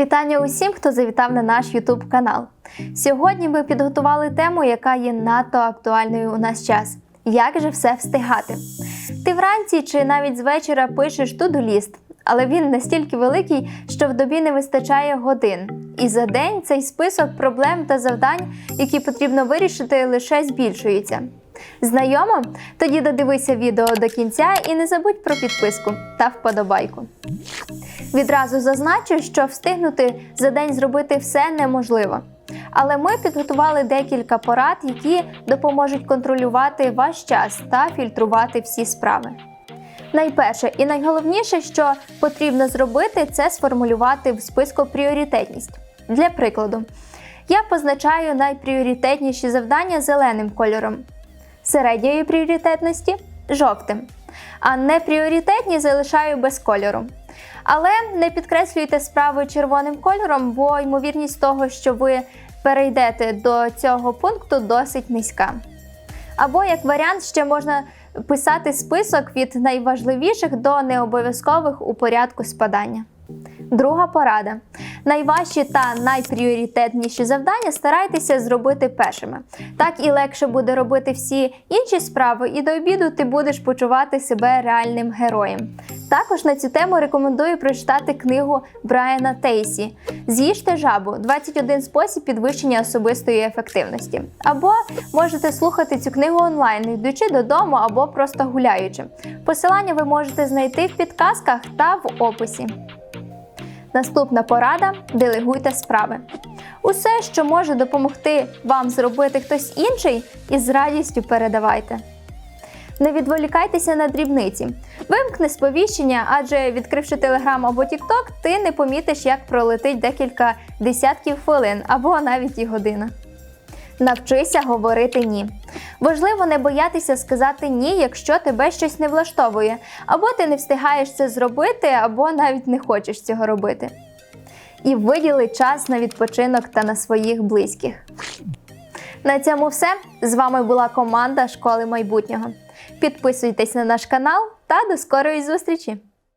Вітання усім, хто завітав на наш YouTube канал. Сьогодні ми підготували тему, яка є надто актуальною у наш час. Як же все встигати? Ти вранці чи навіть з вечора пишеш туду-ліст, але він настільки великий, що в добі не вистачає годин. І за день цей список проблем та завдань, які потрібно вирішити, лише збільшується. Знайомо? Тоді додивися відео до кінця і не забудь про підписку та вподобайку. Відразу зазначу, що встигнути за день зробити все неможливо. Але ми підготували декілька порад, які допоможуть контролювати ваш час та фільтрувати всі справи. Найперше і найголовніше, що потрібно зробити, це сформулювати в списку пріоритетність. Для прикладу, я позначаю найпріоритетніші завдання зеленим кольором, середньої пріоритетності жовтим, а непріоритетні залишаю без кольору. Але не підкреслюйте справи червоним кольором, бо ймовірність того, що ви перейдете до цього пункту, досить низька. Або як варіант, ще можна писати список від найважливіших до необов'язкових у порядку спадання. Друга порада. Найважчі та найпріоритетніші завдання старайтеся зробити першими. Так і легше буде робити всі інші справи, і до обіду ти будеш почувати себе реальним героєм. Також на цю тему рекомендую прочитати книгу Брайана Тейсі З'їжте жабу 21 спосіб підвищення особистої ефективності. Або можете слухати цю книгу онлайн, йдучи додому або просто гуляючи. Посилання ви можете знайти в підказках та в описі. Наступна порада делегуйте справи. Усе, що може допомогти вам зробити хтось інший, із радістю передавайте. Не відволікайтеся на дрібниці. Вимкни сповіщення, адже відкривши Telegram або TikTok, ти не помітиш, як пролетить декілька десятків хвилин або навіть і година. Навчися говорити ні. Важливо не боятися сказати ні, якщо тебе щось не влаштовує, або ти не встигаєш це зробити, або навіть не хочеш цього робити. І виділи час на відпочинок та на своїх близьких. На цьому все. З вами була команда школи майбутнього. Підписуйтесь на наш канал та до скорої зустрічі!